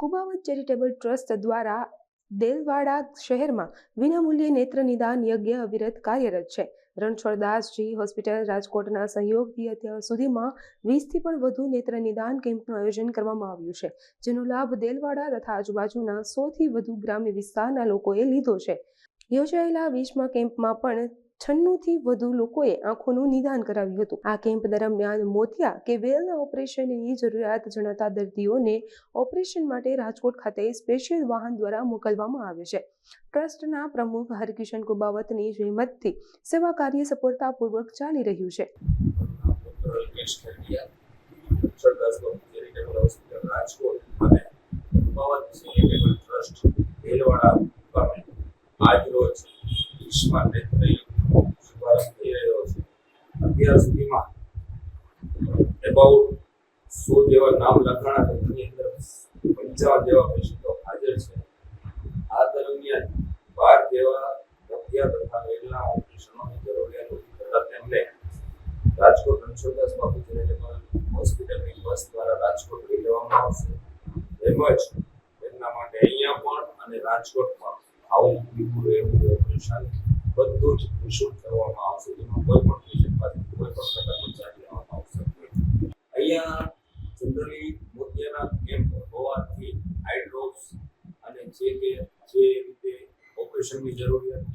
Kubavat charitable trust દ્વારા દેલવાડા શહેરમાં વિનામૂલ્યે નેત્ર નિદાન યજ્ઞ અવિરત કાર્યરત છે. રણછોડદાસજી હોસ્પિટલ રાજકોટના સહયોગથી અત્યાર સુધીમાં વીસથી પણ વધુ નેત્ર નિદાન કેમ્પનું આયોજન કરવામાં આવ્યું છે, જેનો લાભ દેલવાડા તથા આજુબાજુના સોથી વધુ ગ્રામ્ય વિસ્તારના લોકોએ લીધો છે. યોજાયેલા વીસમા કેમ્પમાં પણ છન્નુંથી વધુ લોકોએ આંખોનું નિદાન કરાવ્યું હતું. આ કેમ્પ દરમિયાન મોતિયા કે વેલના ઓપરેશનની જરૂરિયાત જણાતા દર્દીઓને ઓપરેશન માટે રાજકોટ ખાતે સ્પેશિયલ વાહન દ્વારા મોકલવામાં આવે છે. ટ્રસ્ટના પ્રમુખ હરકિશન કુબાવતની જહેમતથી સેવા કાર્ય સફળતાપૂર્વક ચાલી રહ્યું છે. રાજકોટ અને ચેરિટેબલ ટ્રસ્ટ ભેલવાડા નેત્ર યુગનો શુભારંભ થઈ રહ્યો છે અત્યાર સુધીમાં એબાઉટ સો જેવા નામ લખાણા તેની અંદર પંચાવન જેવા પેશન્ટો હાજર છે. આ દરમિયાન બાર જેવા મોતિયા તથા વેલના ઓપરેશનોની જરૂરિયાત ઊભી થતા તેમને રાજકોટ રણછોડદાસ બાપુ ચેરિટેબલ હોસ્પિટલની બસ દ્વારા રાજકોટ લઈ જવામાં આવશે. તેમજ તેમના માટે અહીંયા પણ અને રાજકોટમાં આવું રહેવું ઓપરેશન બધું જ નિઃશુલ્ક કરવામાં આવશે. જેમાં કોઈ પણ પેશન્ટ પાસે કોઈ પણ પ્રકારનો ચાર્જ લેવામાં આવશે નહીં. અહીંયા જનરલી મોતિયાના કેમ્પ હોવાથી આઈ ડ્રોપ્સ જે કે જે રીતે ઓપરેશનની જરૂરિયાત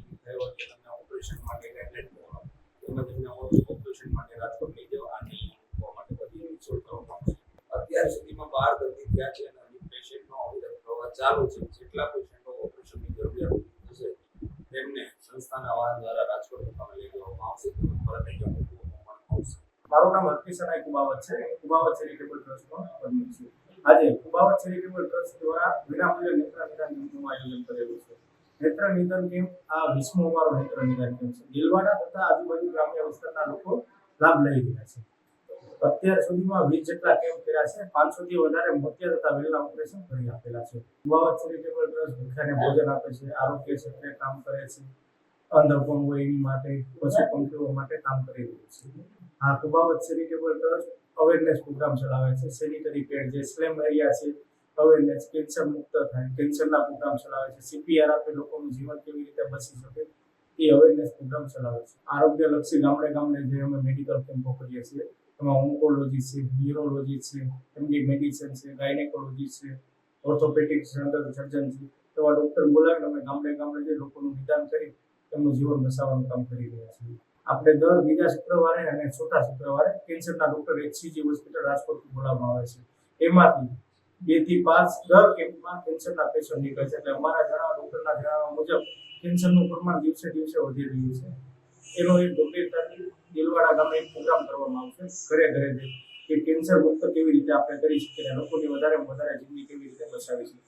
તમને ઓપરેશન માટે લેવા તેમજ એમને ઓપરેશન માટે રાજકોટ લઈ જવા અને માટે બધી રિસોર્ટ કરવામાં અત્યાર સુધીમાં બાર દર્દી થયા છે અને હજી પેશન્ટનો અવિરત પ્રવાહ ચાલુ છે. જેટલા પેશન્ટો ઓપરેશનની જરૂરિયાત થશે, તેમને સંસ્થાના વાહન દ્વારા રાજકોટ મુકામે લઈ જવામાં આવશે. પરત લઈ આવશે. મારું નામ હરકિશનાય કુમાવત છે. કુમાવત છે રિટેબલ ટ્રસ્ટમાં પ્રમુખ છું આજે કુબાવત ચેરિટેબલ ટ્રસ્ટ દ્વારા વિનામૂલ્ય નેત્ર નિદાન કેમ્પનું આયોજન કરેલું છે. નેત્ર નિદાન કેમ્પ આ વીસમો અમારો નેત્ર નિદાન કેમ્પ છે. દિલવાડા તથા આજુબાજુ ગ્રામ્ય વિસ્તારના લોકો લાભ લઈ રહ્યા છે. અત્યાર સુધીમાં વીસ જેટલા કેમ્પ કર્યા છે. પાંચસોથી વધારે મોતિયા તથા વેલના ઓપરેશન કરી આપેલા છે. કુબાવત ચેરિટેબલ ટ્રસ્ટ ભૂખ્યાને ભોજન આપે છે, આરોગ્ય ક્ષેત્રે કામ કરે છે અંધ અપંગ હોય એની માટે, પશુ પંખીઓ માટે કામ કરી રહ્યું છે. આ Kubavat charitable trust awareness programme ચલાવે છે સેનિટરી પેડ જે સ્લેમ એરિયા છે અવેરનેસ કેન્સર મુક્ત થાય, કેન્સરના પ્રોગ્રામ ચલાવે છે સીપીઆર આપે લોકોનું જીવન કેવી રીતે બચી શકે, એ અવેરનેસ પ્રોગ્રામ ચલાવે છે. આરોગ્ય લક્ષી ગામડે ગામડે જે અમે મેડિકલ કેમ્પો કરીએ છીએ, એમાં ઓન્કોલોજી છે ન્યુરોલોજી છે એમડી મેડિસિન છે ગાયનેકોલોજી છે ઓર્થોપેડિક જનરલ સર્જન છે, એવા ડૉક્ટર બોલાવીને અમે ગામડે ગામડે જે લોકોનું નિદાન કરી તેમનું જીવન બચાવવાનું કામ કરી રહ્યા છીએ. આપણે દર બીજા શુક્રવારે અને ચોથા શુક્રવારે કેન્સરના ડૉક્ટર એચસીજી હોસ્પિટલ રાજકોટથી બોલાવવામાં આવે છે. એમાંથી બેથી પાંચ દર કેમ્પમાં કેન્સરના પેશન્ટ નીકળે છે. એટલે અમારા જણાવ ડૉક્ટરના જણાવવા મુજબ કેન્સરનું પ્રમાણ દિવસે દિવસે વધી રહ્યું છે. એનો એક ગંભીરતાથી દિલવાડા ગામે એક પ્રોગ્રામ કરવામાં આવશે ઘરે ઘરે જઈ કે કેન્સર મુક્ત કેવી રીતે આપણે કરી શકીએ લોકોની વધારે વધારે જિંદગી કેવી રીતે બચાવી શકીએ.